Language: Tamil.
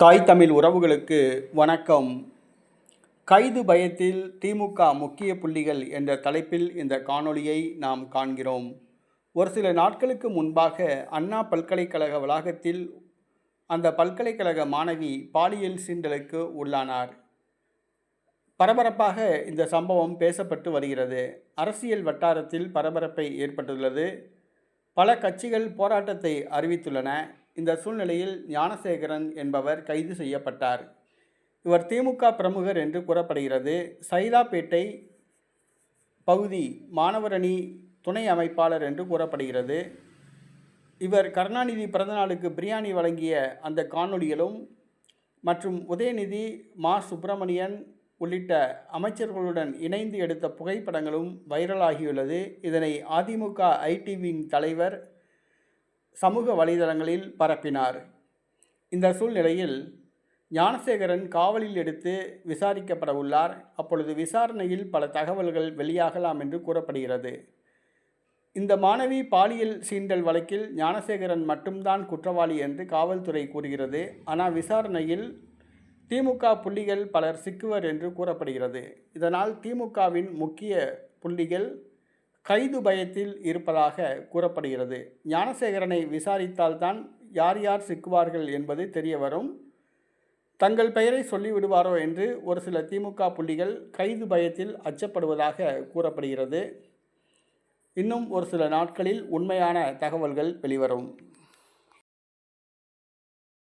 தாய் தமிழ் உறவுகளுக்கு வணக்கம். கைது பயத்தில் திமுக முக்கிய புள்ளிகள் என்ற தலைப்பில் இந்த காணொளியை நாம் காண்கிறோம். ஒரு சில நாட்களுக்கு முன்பாக அண்ணா பல்கலைக்கழக வளாகத்தில் அந்த பல்கலைக்கழக மாணவி பாலியல் சீண்டலுக்கு உள்ளானார். பரபரப்பாக இந்த சம்பவம் பேசப்பட்டு வருகிறது. அரசியல் வட்டாரத்தில் பரபரப்பை ஏற்பட்டுள்ளது. பல கட்சிகள் போராட்டத்தை அறிவித்துள்ளன. இந்த சூழ்நிலையில் ஞானசேகரன் என்பவர் கைது செய்யப்பட்டார். இவர் திமுக பிரமுகர் என்று கூறப்படுகிறது. சைதாப்பேட்டை பகுதி மாணவரணி துணை அமைப்பாளர் என்று கூறப்படுகிறது. இவர் கருணாநிதி பிறந்தநாளுக்கு பிரியாணி வழங்கிய அந்த காணொளிகளும் மற்றும் உதயநிதி மா. சுப்பிரமணியன் உள்ளிட்ட அமைச்சர்களுடன் இணைந்து எடுத்த புகைப்படங்களும் வைரலாகியுள்ளது. இதனை அதிமுக ஐடிவியின் தலைவர் சமூக வலைதளங்களில் பரப்பினார். இந்த சூழ்நிலையில் ஞானசேகரன் காவலில் எடுத்து விசாரிக்கப்பட உள்ளார். அப்பொழுது விசாரணையில் பல தகவல்கள் வெளியாகலாம் என்று கூறப்படுகிறது. இந்த மாணவி பாலியல் சீண்டல் வழக்கில் ஞானசேகரன் மட்டும்தான் குற்றவாளி என்று காவல்துறை கூறுகிறது. ஆனால் விசாரணையில் திமுக புள்ளிகள் பலர் சிக்குவர் என்று கூறப்படுகிறது. இதனால் திமுகவின் முக்கிய புள்ளிகள் கைது பயத்தில் இருப்பதாக கூறப்படுகிறது. ஞானசேகரனை விசாரித்தால்தான் யார் யார் சிக்குவார்கள் என்பது தெரிய வரும். தங்கள் பெயரை சொல்லிவிடுவாரோ என்று ஒரு சில திமுக புள்ளிகள் கைது பயத்தில் அச்சப்படுவதாக கூறப்படுகிறது. இன்னும் ஒரு சில நாட்களில் உண்மையான தகவல்கள் வெளிவரும்.